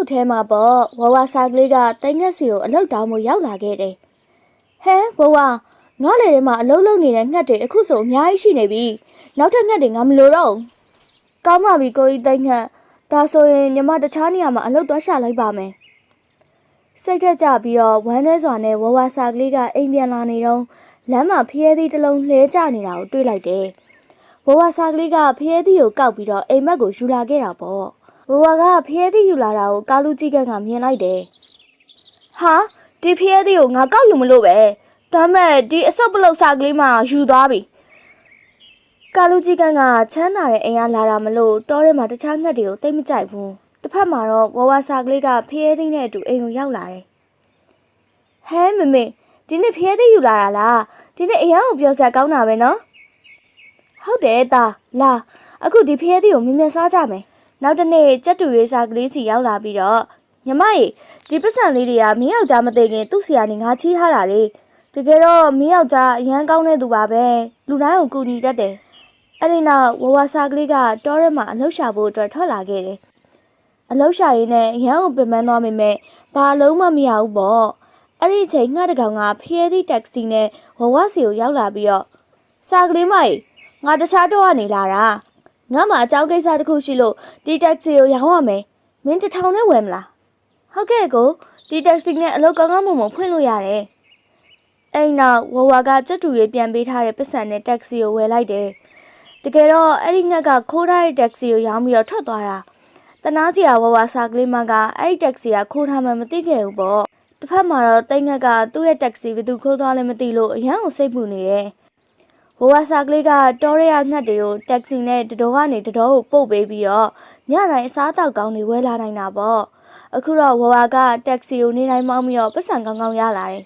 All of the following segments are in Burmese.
ုပ်ထဲမှာပေါ့ဝဝစာကလေးကတိုင်ငက်စီကိုအလုတ်တောင်းမှုရောက်လာခဲ့တယ်ဟဲဝဝငါလေထဲမှာအလုတ်လုံနေတဲ့ငှက်တွေအခုဆိုအများကြီးရှိနေပြီနောက်ထပ်ငှက်တွေငါမလိုတော့ဘူးကောင်းပါပြီကိုကြီးတိုင်ငက်ဒါဆိုရင်ညီမတခြားနေရာမှာအလုတ်သွားရှာလိုက်ပါမယ်စိတ်ထက်ကြပြီးတော့ဝမ်းထဲစွာနဲ့ဝဝစာကလေးကအိမ်ပြန်လာနေတော့လမ်းမှာဖျဲသီးတစ်လုံးလှဲကျနေတာကိုတွေ့လိုက်တယ်ဝဝစာကလေးကဖျဲသီးကိုကောက်ပြီးတော့အိမ်မက်ကိုယူလာခဲ့တာပေါ့ ဝဝကဖျဲသီးယူလာတာကိုကာလူကြီးကကမြင်လိုက်တယ်။ဟာဒီဖျဲသီးကိုငါကောက်ယူမလို့ပဲ။ဒါမဲ့ဒီအဆုပ်ပလုတ်စာကလေးမှယူသွားပြီ။ကာလူကြီးကကချမ်းသာတဲ့အိမ်ကလာတာမလို့တောထဲမှာတခြားငှက်တွေကိုတိတ်မကြိုက်ဘူး။တစ်ဖက်မှာတော့ဝဝစာကလေးကဖျဲသီးနဲ့အတူအိမ်ကိုရောက်လာတယ်။ဟဲမမေဒီနေ့ဖျဲသီးယူလာတာလား။ဒီနေ့အရန်ကိုပြောစရာကောင်းတာပဲနော်။ဟုတ်တယ်တာလာအခုဒီဖျဲသီးကိုမြင်မြင်စားကြမယ်။ နောက်တစ်နေ့ကြက်တူရေးစားကလေးစီရောက်လာပြီးတော့ညီမရေဒီပစ္စံလေးတွေကမင်းယောက်ျားမသိခင်သူ့စီကနေငါချီးထားတာလေတကယ်တော့မင်းယောက်ျားအရန်ကောင်းတဲ့သူပါပဲလူတိုင်းကိုကူညီတတ်တယ်အဲ့ဒီနောက်ဝဝစားကလေးကတောထဲမှာအလှရှာဖို့အတွက်ထွက်လာခဲ့တယ်အလှရှာရင်းနဲ့ရန်ကိုပင်ပန်းသွားမိမဲ့ဘာလုံးမမရဘူးပေါ့အဲ့ဒီအချိန်ငှက်တကောင်ကဖျဲသည့်တက္ကစီနဲ့ဝဝစီကိုရောက်လာပြီးတော့စားကလေးမကြီးငါတခြားတော့ကနေလာတာ ငါမှအကြောင်းကိစ္စတစ်ခုရှိလို့ဒီတက္ကစီကိုရောင်းရမယ်။မင်းတစ်ထောင်နဲ့ဝယ်မလား။ဟုတ်ကဲ့ကိုဒီတက္ကစီနဲ့အလုပ်ကောင်းကောင်းမွန်မွန်ဖွင့်လို့ရတယ်။အဲ့နောက်ဝဝကကြက်တူရေးပြန်ပေးထားတဲ့ပတ်စံနဲ့တက္ကစီကိုဝယ်လိုက်တယ်။တကယ်တော့အဲ့ဒီငှက်ကခိုးထားတဲ့တက္ကစီကိုရောင်းပြီးတော့ထွက်သွားတာ။တနာစီယာဝဝစာကလေးမကအဲ့ဒီတက္ကစီကခိုးထားမှမသိခဲ့ဘူးပေါ့။တစ်ဖက်မှာတော့တိတ်ငှက်ကသူ့ရဲ့တက္ကစီဘယ်သူခိုးသွားလဲမသိလို့အရန်ကိုစိတ်ပူနေတယ်။ ဘဝစာကလေးကတောရဲရငှက်တွေကိုတက္ကစီနဲ့တတော်ကနေတတော်ကိုပို့ပေးပြီးတော့ညတိုင်းအစားအသောက်ကောင်းတွေဝယ်လာနိုင်တာပေါ့အခုတော့ဘဝကတက္ကစီကိုနေတိုင်းမောင်းပြီးတော့ပတ်စံကောင်းကောင်းရလာတယ်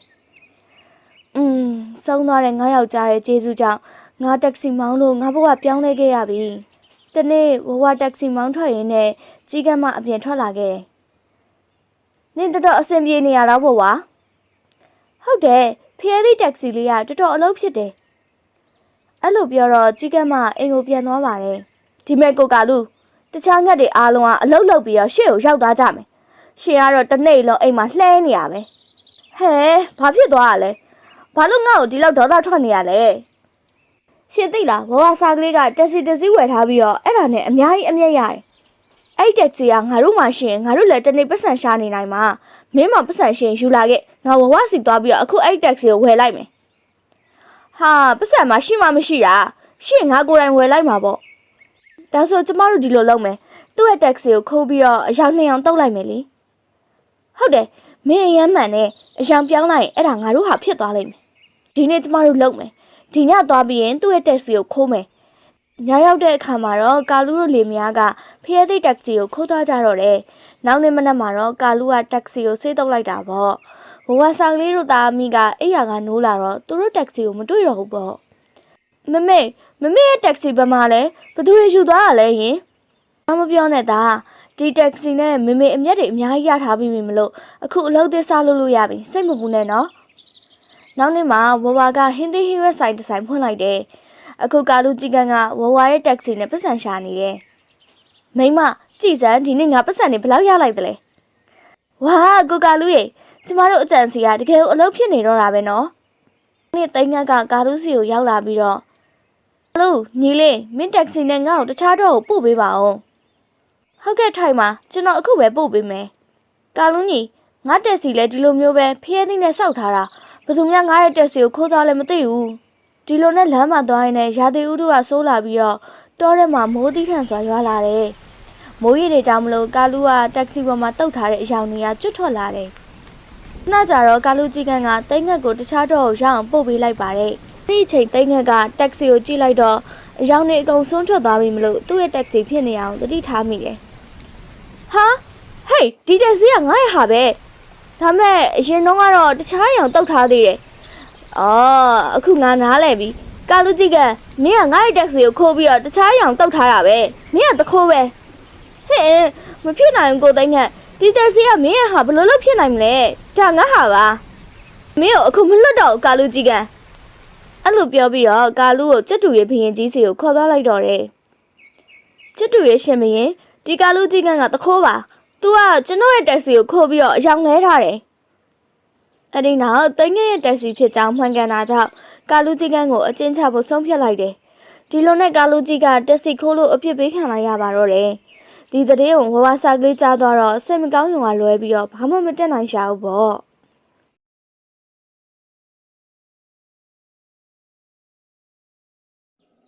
อืมဆုံးသွားတဲ့ငါယောက်ျားရဲ့ကျေးဇူးကြောင့်ငါတက္ကစီမောင်းလို့ငါဘဝပြောင်းလဲခဲ့ရပြီတနေ့ဘဝတက္ကစီမောင်းထွက်ရင်းနဲ့ကြီးကမ်းမအပြင်ထွက်လာခဲ့တယ်နင်တော်တော်အဆင်ပြေနေရတော့ဘဝဟုတ်တယ်ဖျဲသည့်တက္ကစီလေးကတော်တော်အလုပ်ဖြစ်တယ် အဲ့လိုပြောတော့ကြီးကမ်းမအိမ်ကိုပြန်သွားပါတယ်ဒီမဲ့ကိုကလူတခြားငှက်တွေအားလုံးကအလုတ်လုတ်ပြီးတော့ရှေ့ကိုရောက်သွားကြမယ်ရှင်ကတော့တစ်နေ့လုံးအိမ်မှာလှဲနေရပဲဟဲဘာဖြစ်သွားရလဲဘာလို့ငါ့ကိုဒီလောက်ဒေါသထွက်နေရလဲရှင်သိလားဘဝစားကလေးကတက်စီတက်စီဝယ်ထားပြီးတော့အဲ့ဒါနဲ့အများကြီးအမျက်ရတယ်အဲ့ဒီတက်စီကငါတို့မှရှင်ငါတို့လည်းတစ်နေ့ပတ်စံရှာနေနိုင်မှာမင်းမပတ်စံရှင်ယူလာခဲ့ငါဝဝစီသွားပြီးတော့အခုအဲ့ဒီတက်စီကိုဝယ်လိုက်မယ် ဟာပတ်စံမရှိမှမရှိတာရှင့်ငါကိုယ်တိုင်ဝယ်လိုက်မှာပေါ့ဒါဆိုကျမတို့ဒီလိုလုပ်မယ်သူ့ရဲ့တက္ကစီကိုခိုးပြီးတော့အယောင်နှစ်ယောင်တုတ်လိုက်မယ်လေဟုတ်တယ်မင်းအရမ်းမှန်နဲ့အယောင်ပြောင်းလိုက်ရင်အဲ့ဒါငါတို့ဟာဖြစ်သွားလိမ့်မယ်ဒီနေ့ကျမတို့လုပ်မယ်ဒီညသွားပြီးရင်သူ့ရဲ့တက္ကစီကိုခိုးမယ်ညရောက်တဲ့အခါမှာတော့ကာလူတို့လေမယားကဖျဲသိတက္ကစီကိုခိုးသွားကြတော့တယ်နောက်နေ့မနက်မှာတော့ကာလူကတက္ကစီကိုဆေးတုပ်လိုက်တာပေါ့ ဘဝဆောင်လေးတို့သားအမိကအိယာကနိုးလာတော့သူတို့တက္ကစီကိုမတွေ့တော့ဘူးပေါ့မမေမမေရဲ့တက္ကစီဘယ်မှာလဲဘယ်သူတွေယူသွားရလဲယင်အမပြောနဲ့သားဒီတက္ကစီနဲ့မမေအမျက်တွေအများကြီးရထားပြီးပြီမလို့အခုအလုပ်သစ်စလုပ်လို့ရပြီစိတ်မပူနဲ့နော်နောက်နေ့မှာဝဝကဟင်းသီးဟင်းရွက်ဆိုင်တစ်ဆိုင်ဖွင့်လိုက်တယ်အခုကာလူကြီးကန်ကဝဝရဲ့တက္ကစီနဲ့ပတ်စံရှာနေတယ်မိမကြည်စမ်းဒီနေ့ငါပတ်စံနေဘယ်လောက်ရလိုက်သလဲဝါကိုကာလူရေ ကျမတို့အကြံစီကတကယ်ကိုအလုပ်ဖြစ်နေတော့တာပဲနော်။နေ့တိုင်းငတ်ကကာလူစီကိုရောက်လာပြီးတော့ဟလိုညီလေးမင်းတက္ကစီနဲ့ငါ့ကိုတခြားတော့ကိုပို့ပေးပါအောင်။ဟုတ်ကဲ့ထိုင်ပါကျွန်တော်အခုပဲပို့ပေးမယ်။ကာလူညီငါတက်စီလဲဒီလိုမျိုးပဲဖျဲသီးနဲ့စောက်ထားတာဘယ်သူမှငါရဲ့တက်စီကိုခိုးသွားလဲမသိဘူး။ဒီလိုနဲ့လမ်းမှာသွားရင်လည်းရာသီဥတုကဆိုးလာပြီးတော့တောထဲမှာမိုးသီးထန်စွာရွာလာတယ်။မိုးရေတွေကြောင့်မလို့ကာလူကတက္ကစီပေါ်မှာတုတ်ထားတဲ့အယောင်တွေကကျွတ်ထွက်လာတယ်။ နှကြတော့ကာလူကြီးကန်ကတိတ်ငက်ကိုတခြားတော့ရအောင်ပို့ပေးလိုက်ပါတယ်။ဒီအချိန်တိတ်ငက်ကတက္ကစီကိုကြည့်လိုက်တော့အယောင်နေအကုန်ဆုံးထွက်သွားပြီမလို့သူ့ရဲ့တက္ကစီဖြစ်နေအောင်တတိထားမိတယ်။ဟာဟေးဒီတက္ကစီကငါ့ရဲ့ဟာပဲ။ဒါမဲ့အရင်တော့ကတော့တခြားအယောင်တုတ်ထားသေးတယ်။အော်အခုငါနားလဲပြီ။ကာလူကြီးကန်မင်းကငါ့ရဲ့တက္ကစီကိုခိုးပြီးတော့တခြားအယောင်တုတ်ထားတာပဲ။မင်းကတခိုးပဲ။ဟဲ့မဖြစ်နိုင်ဘူးကိုတိတ်ငက်ဒီတက်စီကမင်းရဲ့ဟာဘယ်လိုလုပ်ဖြစ်နိုင်မလဲ ဒါငါဟာပါမင်းကိုအခုမလွတ်တော့ဘူးကာလူကြီးကန်အဲ့လိုပြောပြီးတော့ကာလူကိုကျက်တူရဲ့ဘရင်ကြီးစီကိုခေါ်သွားလိုက်တော့တယ်ကျက်တူရဲ့ရှင်မရင်ဒီကာလူကြီးကန်ကတခိုးပါတ तू ကကျွန်တော်ရဲ့တက်ဆီကိုခိုးပြီးတော့အယောင်လဲထားတယ်အဲ့ဒီနောက်တငယ်ရဲ့တက်ဆီဖြစ်ကြောင်းမှန်ကန်တာကြောင့်ကာလူကြီးကန်းကိုအကျဉ်းချဖို့ဆုံးဖြတ်လိုက်တယ်ဒီလိုနဲ့ကာလူကြီးကတက်ဆီခိုးလို့အပြစ်ပေးခံလိုက်ရပါတော့တယ် ဒီသတင်းကိုဝဝစာကလေးကြားသွားတော့စိတ်မကောင်းရုံကလွဲပြီးတော့ဘာမှမတက်နိုင်ရှာဘူးပေါ့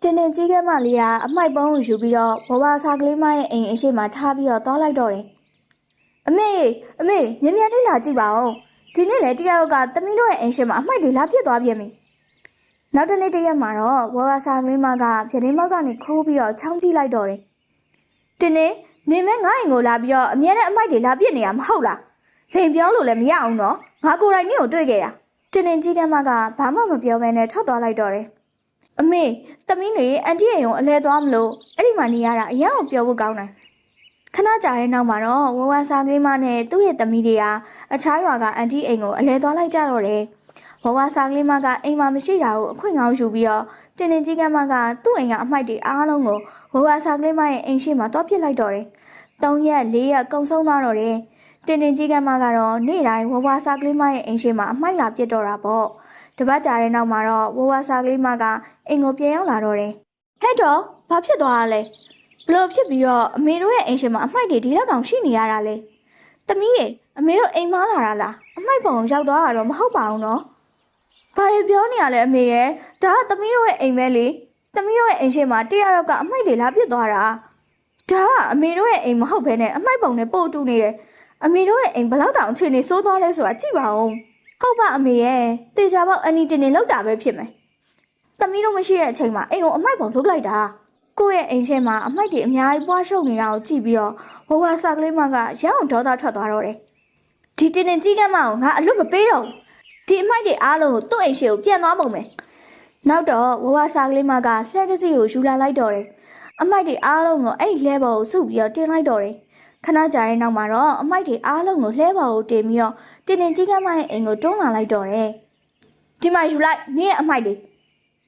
တင်တင်ကြီးကမလေးကအမိုက်ပုံးကိုယူပြီးတော့ဘဝစားကလေးမရဲ့အိမ်အရှိမထားပြီးတော့တောလိုက်တော့တယ်။အမေအမေမြင်မြန်လေးလာကြည့်ပါဦး။ဒီနေ့လေတယောက်ကသမီးတို့ရဲ့အိမ်ရှိမှာအမိုက်တွေလာပြစ်သွားပြန်ပြီ။နောက်တစ်နေ့တရက်မှာတော့ဘဝစားကလေးမကပြတင်းမောက်ကနေခိုးပြီးတော့ချောင်းကြည့်လိုက်တော့တယ်။တင်တင် နေမဲငါ့အိမ်ကိုလာပြီးတော့အမြဲတမ်းအမိုက်တွေလာပြစ်နေရမဟုတ်လား။လိန်ပြောလို့လည်းမရအောင်နော်။ငါကိုယ်တိုင်နင့်ကိုတွေ့ခဲ့တာ။တင်တင်ကြီးကမကဘာမှမပြောဘဲနဲ့ထွက်သွားလိုက်တော့တယ်အမေသမီးလေးအန်တီရဲ့ရုံအလဲသွားမလို့အဲ့ဒီမှာနေရတာအရင်ကပြောဖို့ကောင်းတယ်ခဏကြာတဲ့နောက်မှာတော့ဝဝစားကလေးမနဲ့သူ့ရဲ့သမီးတွေကအခြားရွာကအန်တီအိမ်ကိုအလဲသွားလိုက်ကြတော့တယ်ဝဝစားကလေးမကအိမ်မှာမရှိတာကိုအခွင့်ကောင်းယူပြီးတော့ တင်တင်ကြီးကမကသူ့အိမ်ကအမိုက်တွေအားလုံးကိုဝဝစားကလေးမရဲ့အိမ်ရှိမှာတွားပစ်လိုက်တော့တယ်၃ရက်၄ရက်ကုံဆုံးသွားတော့တယ်တင်တင်ကြီးကမကတော့နေ့တိုင်းဝဝစားကလေးမရဲ့အိမ်ရှိမှာအမိုက်လာပစ်တော့တာပေါ့တပတ်ကြာတဲ့နောက်မှာတော့ဝဝစားကလေးမကအိမ်ကိုပြန်ရောက်လာတော့တယ်။ဟဲ့တော့ဘာဖြစ်သွားတာလဲ။ဘလို့ဖြစ်ပြီးတော့အမေတို့ရဲ့အိမ်ရှင်မှာအမိုက်တွေဒီလောက်တောင်ရှိနေရတာလေ။တမီးရေအမေတို့အိမ်မားလာတာလား။အမိုက်ပုံရောက်သွားတာတော့မဟုတ်ပါဘူးနော်။ ဘာတွေပြောနေရလဲအမေရဲ့။ဒါကတမီးတို့ရဲ့အိမ်ပဲလေ။တမီးတို့ရဲ့အိမ်ရှင်မှာတရားရောက်ကအမိုက်တွေလာပစ်သွားတာ။ဒါကအမေတို့ရဲ့အိမ်မဟုတ်ဘဲနဲ့အမိုက်ပုံနဲ့ပို့တူနေတယ်။အမေတို့ရဲ့အိမ်ဘယ်လောက်တောင်အခြေအနေဆိုးသွားလဲဆိုတာကြည့်ပါဦး။ဟုတ်ပါအမေရဲ့။တေချာပေါက်အန်နီတင်နေလောက်တာပဲဖြစ်မယ်။သမီးတို့မရှိတဲ့အချိန်မှာအိမ်ကိုအမိုက်ပုံထုတ်လိုက်တာကိုယ့်ရဲ့အိမ်ထဲမှာအမိုက်တွေအများကြီးပွားရှုပ်နေတာကိုကြည့်ပြီးတော့ဘဝစာကလေးမကရအောင်ဒေါသထွက်သွားတော့တယ်ဒီတင်းတင်းကြီးကမအောင်ငါအလွတ်မပေးတော့ဘူး ဒီအမိုက်တွေအားလုံးကိုသူ့အိမ်ရှိကိုပြန်သွားပုံမယ်နောက်တော့ဝဝစာကလေးမကလှဲတစ်စီးကိုယူလာလိုက်တော့တယ်အမိုက်တွေအားလုံးကိုအဲ့လှဲပေါ်ကိုစုပြီးတော့တင်လိုက်တော့တယ်ခဏကြာတဲ့နောက်မှာတော့အမိုက်တွေအားလုံးကိုလှဲပေါ်ကိုတင်ပြီးတော့တင်းတင်းကြီးကမရဲ့အိမ်ကိုတွန်းလာလိုက်တော့တယ်ဒီမှာယူလိုက်နင်းရဲ့အမိုက်တွေ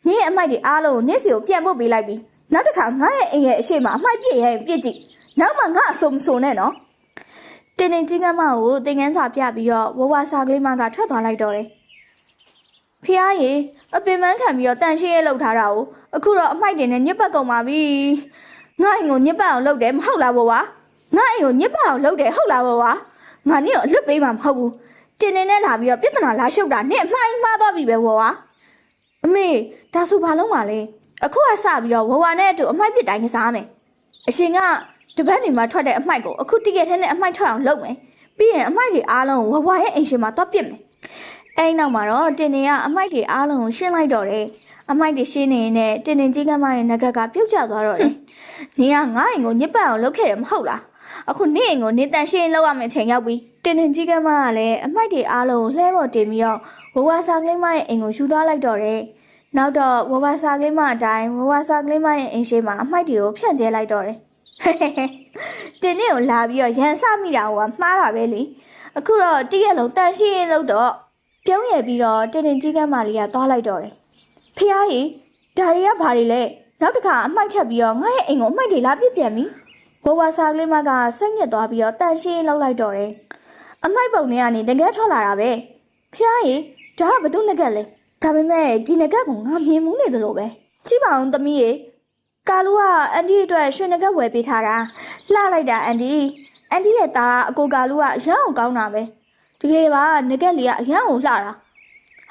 နင်းရဲ့အမိုက်တွေအားလုံးကိုနင်းစီကိုပြန်ပို့ပေးလိုက်ပြီနောက်တစ်ခါငါရဲ့အိမ်ရဲ့အရှိမအမိုက်ပြည့်ရဲ့ပြည့်ကြည့်နောက်မှငါအစုံမစုံနဲ့နော် တင်းတင်းချင်းကမကိုတင်ငန်းစာပြပြီးတော့ဝဝစာကလေးမကထွက်သွားလိုက်တော့တယ်ဖះရေအပင်မန်းခံပြီးတော့တန်ရှင်းရဲလောက်ထားတာကိုအခုတော့အမိုက်တွေနဲ့ညစ်ပတ်ကုန်ပါပြီငါအိမ်ကိုညစ်ပတ်အောင်လုပ်တယ်မဟုတ်လားဘဝငါအိမ်ကိုညစ်ပတ်အောင်လုပ်တယ်ဟုတ်လားဘဝငါနင့်ကိုအလွတ်ပေးမှာမဟုတ်ဘူးတင်းတင်းနဲ့လာပြီးတော့ပြဿနာလာရှုပ်တာနင့်အမှားကြီးမှားသွားပြီပဲဘဝအမေဒါဆိုဘာလုံးပါလဲအခုကစပြီးတော့ဝဝနဲ့အတူအမိုက်ပစ်တိုင်းကစားမယ်အရှင်က တပတ်နေမှာထွက်တဲ့အမိုက်ကိုအခုတိကက်ထဲနဲ့အမိုက်ထွက်အောင်လုပ်မယ်ပြီးရင်အမိုက်တွေအားလုံးကိုဝဝရဲ့အိမ်ရှင်မှာတွားပစ်မယ်အဲ့နောက်မှာတော့တင်တင်ကအမိုက်တွေအားလုံးကိုရှင်းလိုက်တော့တယ်အမိုက်တွေရှင်းနေရင်နဲ့တင်တင်ကြီးကမရဲ့ငကကပြုတ်ကျသွားတော့တယ်နင်ကငါ့အိမ်ကိုညစ်ပတ်အောင်လုပ်ခဲ့တယ်မဟုတ်လားအခုနင့်အိမ်ကိုနင်တန်ရှင်းလုပ်ရမယ့်ချိန်ရောက်ပြီတင်တင်ကြီးကမကလည်းအမိုက်တွေအားလုံးကိုလှဲပေါ်တင်ပြီးတော့ဝဝစာကလေးမရဲ့အိမ်ကိုယူသွားလိုက်တော့တယ်နောက်တော့ဝဝစာကလေးမအတိုင်းဝဝစာကလေးမရဲ့အိမ်ရှိမှာအမိုက်တွေကိုဖြန့်ကျဲလိုက်တော့တယ်။ တင်းနဲ့ကိုလာပြီးတော့ရန်စမိတာကမှားတာပဲလေ။အခုတော့တရက်လုံးတန်ရှင်းရင်လို့တော့ပြုံးရပြီးတော့တင်းတင်းကြီးကမ်းမလေးကသွားလိုက်တော့တယ်။ဖះကြီးဒါတွေကဘာတွေလဲ။နောက်တစ်ခါအမိုက်ထပ်ပြီးတော့ငါရဲ့အိမ်ကိုအမိုက်တွေလာပြစ်ပြန်ပြီ။ဝဝစာကလေးမကဆက်ညက်သွားပြီးတော့တန်ရှင်းလောက်လိုက်တော့တယ်။အမိုက်ပုံတွေကနေတကယ်ထွက်လာတာပဲ။ဖះကြီးဒါကဘသူငကက်လဲ။ဒါပေမဲ့ဒီငကက်ကငါမြင်မှုနေသလိုပဲကြည့်ပါအောင်သမီးရေ ကာလူကအန်ဒီအတွက်ရွှေငကက်ဝယ်ပေးထားတာလှလိုက်တာအန်ဒီအန်ဒီရဲ့သားအကိုကာလူကရမ်းအောင်ကောင်းတာပဲတကယ်ပါငကက်လေးကအရမ်းအောင်လှတာ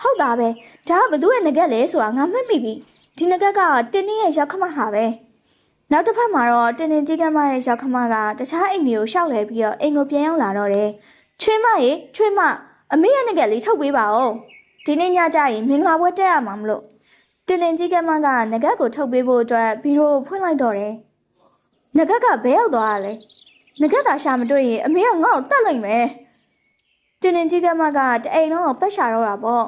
ဟုတ်တာပဲဒါကဘသူရဲ့ငကက်လဲဆိုတာငါမှတ်မိပြီဒီငကက်ကတင်းတင်းရဲ့ရောက်ခမဟာပဲနောက်တစ်ဖက်မှာတော့တင်းတင်းကြီးကမရဲ့ရောက်ခမကတခြားအိမ်တွေကိုရှောက်လဲပြီးတော့အိမ်ကိုပြန်ရောက်လာတော့တယ်ချွေးမရေချွေးမအမေရဲ့ငကက်လေးထုတ်ပေးပါဦးဒီနေ့ညကျရင်မင်္ဂလာပွဲတက်ရမှာမလို့ တင်တင်ကြီးကမကငကက်ကိုထုတ်ပေးဖို့အတွက်ဘီရိုကိုဖွင့်လိုက်တော့တယ်ငကက်ကဘဲရောက်သွားတာလဲငကက်ကရှာမတွေ့ရင်အမေကငါ့ကိုတတ်လိုက်မယ်တင်တင်ကြီးကမကတအိမ်လုံးကိုပက်ရှာတော့တာပေါ့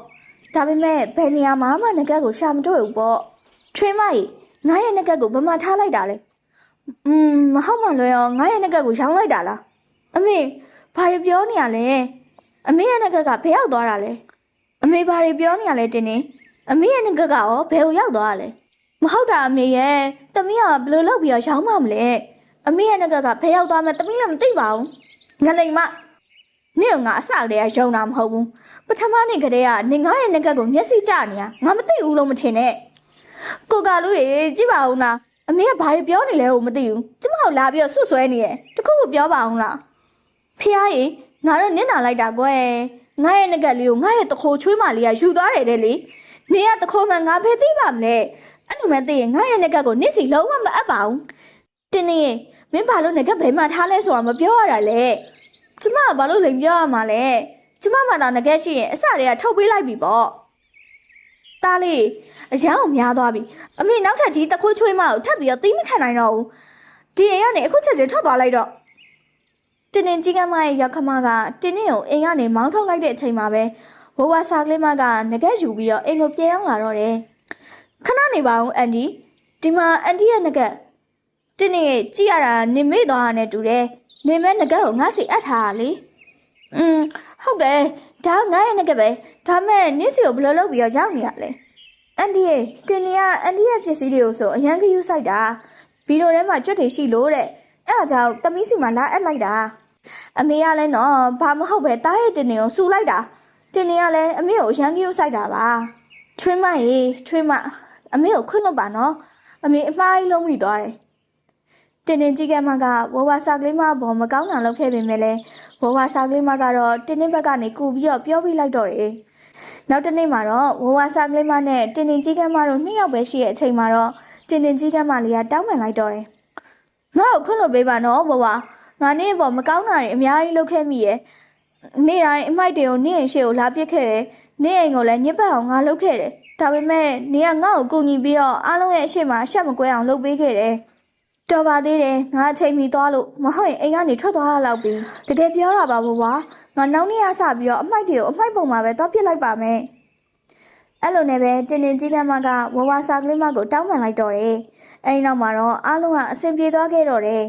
ဒါပေမဲ့ဘယ်နေရာမှာမှငကက်ကိုရှာမတွေ့ဘူးပေါ့ထွေးမကြီးငါရဲ့ငကက်ကိုဘယ်မှာထားလိုက်တာလဲอืมမဟုတ်မှလွယ်အောင်ငါရဲ့ငကက်ကိုရောင်းလိုက်တာလားအမေဘာတွေပြောနေရလဲအမေရဲ့ငကက်ကဘဲရောက်သွားတာလဲအမေဘာတွေပြောနေရလဲတင်းနေ အမေရဲ့ငကကရောဘယ်ကိုရောက်သွားရလဲမဟုတ်တာအမေရဲ့တမီးကဘယ်လိုလုပ်ပြီးတော့ရောင်းမှမလဲအမေရဲ့ငကကဘယ်ရောက်သွားမှတမီးလည်းမသိပါဘူးငလိမ်မနင့်ကငါအစကတည်းကယုံတာမဟုတ်ဘူးပထမနေ့ကတည်းကနေငါရဲ့ငကက်ကိုမျက်စိကျနေတာငါမသိဘူးလို့မထင်နဲ့ကိုကလူရေကြည့်ပါဦးလားအမေကဘာတွေပြောနေလဲကိုမသိဘူးကျမကိုလာပြီးတော့ဆွတ်ဆွဲနေရဲ့တခုခုပြောပါအောင်လားဖះရေငါတော့နင့်နာလိုက်တာကွယ်ငါရဲ့ငကက်လေးကိုငါရဲ့တခိုးချွေးမလေးကယူသွားတယ်တဲ့လေ နေကတခိုးမှငါဖယ်သိပါမလဲအဲ့လိုမှသိရင်ငါရဲ့ငကက်ကိုနင့်စီလုံးဝမအပ်ပါဘူးတင်းနေရေမင်းဘာလို့ငကက်ဘယ်မှာထားလဲဆိုတာမပြောရတာလေကျမကဘာလို့လိန်ပြောရမှာလဲကျမမှသာငကက်ရှိရင်အစတွေကထုတ်ပေးလိုက်ပြီပေါ့တားလေးအရန်ကိုများသွားပြီအမေနောက်ထပ်ဒီတခိုးချွေးမကိုထပ်ပြီးတော့သိမခံနိုင်တော့ဘူးဒီအိမ်ကနေအခုချက်ချင်းထွက်သွားလိုက်တော့တင်းတင်းကြီးကမရဲ့ရောက်ခမကတင်းတင်းကိုအိမ်ကနေမောင်းထုတ်လိုက်တဲ့အချိန်မှာပဲ ဝဝစာကလေးမကငကက်ယူပြီးတော့အိမ်ကိုပြန်ရောက်လာတော့တယ်ခဏနေပါဦးအန်ဒီဒီမှာအန်ဒီရဲ့ငကက်တင်းနေကြည့်ရတာနေမေ့သွားတာနဲ့တူတယ်။နေမဲငကက်ကိုငါစီအပ်ထားတာလေ။อืมဟုတ်တယ်။ဒါငါရဲ့ငကက်ပဲ။ဒါမဲ့နင်းစီကိုဘယ်လိုလုပ်ပြီးတော့ရောက်နေရလဲ။အန်ဒီရဲ့တင်းနေကအန်ဒီရဲ့ပစ္စည်းတွေကိုဆိုအရန်ကယူဆိုင်တာ။ဗီဒီယိုထဲမှာကြွက်တွေရှိလို့တဲ့။အဲ့ဒါကြောင့်တမီးစီမှာလာအပ်လိုက်တာ။အမေကလည်းနော်ဘာမဟုတ်ပဲတားရဲ့တင်းနေကိုစူလိုက်တာ။ တင်းနေကလည်းအမေကိုအရန်ကယူဆိုင်တာပါ။ချွေးမရေချွေးမအမေကိုခွင့်လို့ပါနော်။အမေအမှားကြီးလုံးမိသွားတယ်။တင်းတင်းကြီးကမကဝဝစာကလေးမဘောမကောင်းတာလုပ်ခဲ့ပေမဲ့လည်းဝဝစာကလေးမကတော့တင်းတင်းဘက်ကနေကူပြီးတော့ပြောပြလိုက်တော့တယ်။နောက်တစ်နေ့မှာတော့ဝဝစာကလေးမနဲ့တင်းတင်းကြီးကမတို့နှစ်ယောက်ပဲရှိတဲ့အချိန်မှာတော့တင်းတင်းကြီးကမလေးကတောင်းပန်လိုက်တော့တယ်။ငါ့ကိုခွင့်လို့ပေးပါနော်ဝဝငါနေ့ဘောမကောင်းတာတွေအများကြီးလုပ်ခဲ့မိရဲ့။ နေ့တိုင်းအမိုက်တွေကိုနေ့ရင်ရှေ့ကိုလာပစ်ခဲ့တယ်။နေ့အိမ်ကိုလည်းညစ်ပတ်အောင်ငါလုပ်ခဲ့တယ်။ဒါပေမဲ့နေ့ကငါ့ကိုကူညီပြီးတော့အားလုံးရဲ့အရှိမရှက်မကွဲအောင်လုပ်ပေးခဲ့တယ်။တော်ပါသေးတယ်ငါအချိန်မီသွားလို့မဟုတ်ရင်အိမ်ကနေထွက်သွားရလောက်ပြီတကယ်ပြောတာပါဘွားငါနောက်နေ့ကစပြီးတော့အမိုက်တွေကိုအမိုက်ပုံမှာပဲသွားပစ်လိုက်ပါမယ်အဲ့လိုနဲ့ပဲတင်းတင်းကြီးကမကဝဝစာကလေးမကိုတောင်းပန်လိုက်တော့တယ်အဲ့ဒီနောက်မှာတော့အားလုံးကအဆင်ပြေသွားခဲ့တော့တယ်